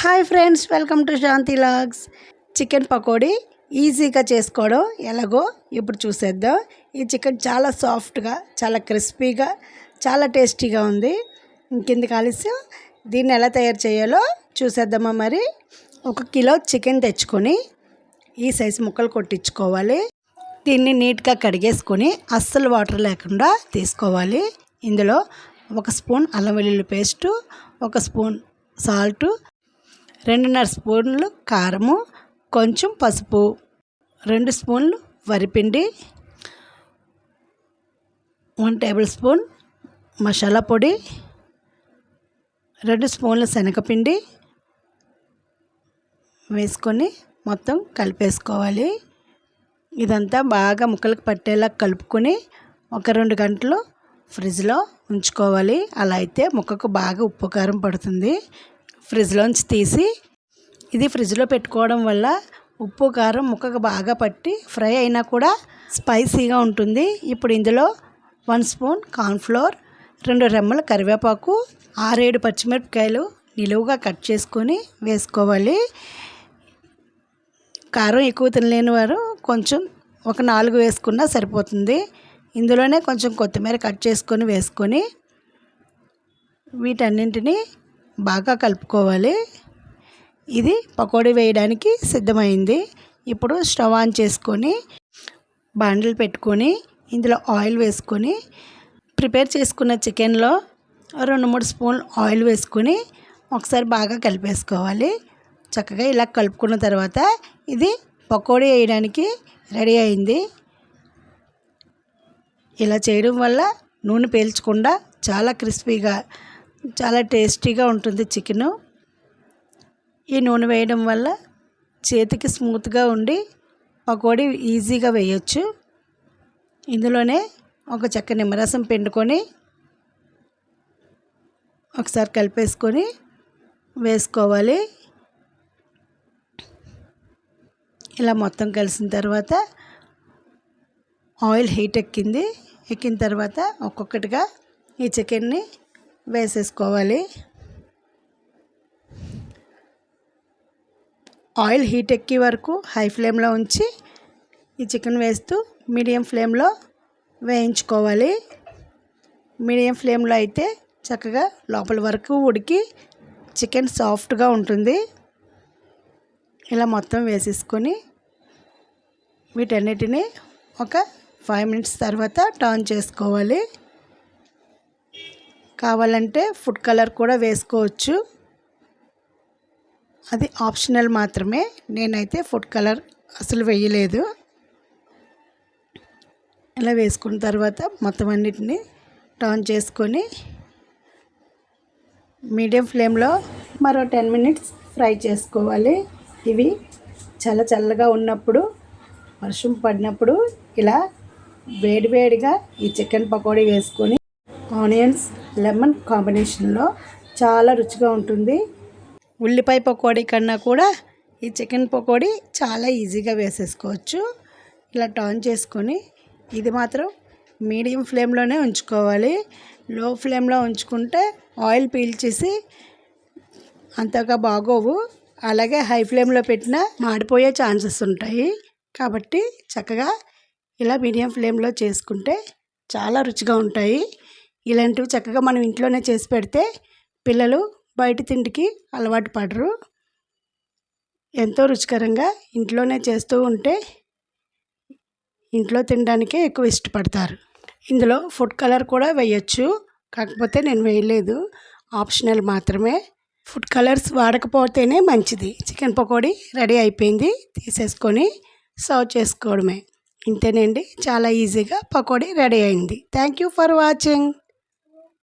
Hi friends welcome to Shanti logs. Chicken pakodi ఈజీగా చేసుకోవడం ఎలాగో ఇప్పుడు చూసేద్దాం. ఈ చికెన్ చాలా సాఫ్ట్గా చాలా క్రిస్పీగా చాలా టేస్టీగా ఉంది. ఇంకెందుకు ఆలస్యం? దీన్ని ఎలా తయారు చేయాలో చూసేద్దామా మరి. ఒక కిలో చికెన్ తెచ్చుకొని ఈ సైజు ముక్కలు కొట్టించుకోవాలి. దీన్ని నీట్గా కడిగేసుకొని అస్సలు వాటర్ లేకుండా తీసుకోవాలి. ఇందులో ఒక స్పూన్ అల్లం వెల్లుల్లి పేస్టు ఒక స్పూన్ సాల్టు రెండున్నర స్పూన్లు కారము కొంచెం పసుపు రెండు స్పూన్లు వరిపిండి వన్ టేబుల్ స్పూన్ మసాలా పొడి రెండు స్పూన్లు శనగపిండి వేసుకొని మొత్తం కలిపేసుకోవాలి. ఇదంతా బాగా ముక్కలకు పట్టేలా కలుపుకొని ఒక రెండు గంటలు ఫ్రిడ్జ్లో ఉంచుకోవాలి. అలా అయితే ముక్కకు బాగా ఉప్పు కారం పడుతుంది. ఫ్రిడ్జ్లోంచి తీసి ఇది ఫ్రిడ్జ్లో పెట్టుకోవడం వల్ల ఉప్పు కారం ముక్కకు బాగా పట్టి ఫ్రై అయినా కూడా స్పైసీగా ఉంటుంది. ఇప్పుడు ఇందులో వన్ స్పూన్ కార్న్ఫ్లోర్ రెండు రెమ్మల కరివేపాకు ఆరేడు పచ్చిమిరపకాయలు నిలువుగా కట్ చేసుకొని వేసుకోవాలి. కారం ఎక్కువ తినలేని వారు కొంచెం ఒక నాలుగు వేసుకున్నా సరిపోతుంది. ఇందులోనే కొంచెం కొత్తిమీర కట్ చేసుకొని వేసుకొని వీటన్నింటినీ బాగా కలుపుకోవాలి. ఇది పకోడీ వేయడానికి సిద్ధమైంది. ఇప్పుడు స్టవ్ ఆన్ చేసుకొని బాండిల్ పెట్టుకొని ఇందులో ఆయిల్ వేసుకొని ప్రిపేర్ చేసుకున్న చికెన్లో రెండు మూడు స్పూన్లు ఆయిల్ వేసుకొని ఒకసారి బాగా కలిపేసుకోవాలి. చక్కగా ఇలా కలుపుకున్న తర్వాత ఇది పకోడీ వేయడానికి రెడీ అయింది. ఇలా చేయడం వల్ల నూనె పీల్చకుండా చాలా క్రిస్పీగా చాలా టేస్టీగా ఉంటుంది చికెను. ఈ నూనె వేయడం వల్ల చేతికి స్మూత్గా ఉండి పకోడీ ఈజీగా వేయచ్చు. ఇందులోనే ఒక చెక్క నిమ్మరసం పిండుకొని ఒకసారి కలిపేసుకొని వేసుకోవాలి. ఇలా మొత్తం కలిసిన తర్వాత ఆయిల్ హీట్ ఎక్కింది. ఎక్కిన తర్వాత ఒక్కొక్కటిగా ఈ చికెన్ని వేసేసుకోవాలి. ఆయిల్ హీట్ ఎక్కే వరకు హై ఫ్లేమ్లో ఉంచి ఈ చికెన్ వేస్తూ మీడియం ఫ్లేమ్లో వేయించుకోవాలి. మీడియం ఫ్లేమ్లో అయితే చక్కగా లోపల వరకు ఉడికి చికెన్ సాఫ్ట్గా ఉంటుంది. ఇలా మొత్తం వేసేసుకొని వీటన్నిటిని ఒక ఫైవ్ మినిట్స్ తర్వాత టర్న్ చేసుకోవాలి. కావాలంటే ఫుడ్ కలర్ కూడా వేసుకోవచ్చు. అది ఆప్షనల్ మాత్రమే. నేనైతే ఫుడ్ కలర్ అసలు వేయలేదు. ఇలా వేసుకున్న తర్వాత మొత్తం అన్నిటిని టర్న్ చేసుకొని మీడియం ఫ్లేమ్లో మరో టెన్ మినిట్స్ ఫ్రై చేసుకోవాలి. ఇవి చల్ల చల్లగా ఉన్నప్పుడు వర్షం పడినప్పుడు ఇలా వేడివేడిగా ఈ చికెన్ పకోడీ వేసుకొని ఆనియన్స్ లెమన్ కాంబినేషన్లో చాలా రుచిగా ఉంటుంది. ఉల్లిపాయ పకోడీ కన్నా కూడా ఈ చికెన్ పకోడీ చాలా ఈజీగా వేసేసుకోవచ్చు. ఇలా టర్న్ చేసుకొని ఇది మాత్రం మీడియం ఫ్లేమ్లోనే ఉంచుకోవాలి. లో ఫ్లేమ్లో ఉంచుకుంటే ఆయిల్ పీల్చేసి అంతగా బాగోవు. అలాగే హై ఫ్లేమ్లో పెట్టినా మాడిపోయే ఛాన్సెస్ ఉంటాయి. కాబట్టి చక్కగా ఇలా మీడియం ఫ్లేమ్లో చేసుకుంటే చాలా రుచిగా ఉంటాయి. ఇలాంటివి చక్కగా మనం ఇంట్లోనే చేసి పెడితే పిల్లలు బయట తిండికి అలవాటు పడరు. ఎంతో రుచికరంగా ఇంట్లోనే చేస్తూ ఉంటే ఇంట్లో తినడానికే ఎక్కువ ఇష్టపడతారు. ఇందులో ఫుడ్ కలర్ కూడా వేయచ్చు. కాకపోతే నేను వేయలేదు. ఆప్షనల్ మాత్రమే. ఫుడ్ కలర్స్ వాడకపోతేనే మంచిది. చికెన్ పకోడీ రెడీ అయిపోయింది. తీసేసుకొని సర్వ్ చేసుకోవడమే. ఇంతేనండి. చాలా ఈజీగా పకోడీ రెడీ అయింది. Thank you for watching.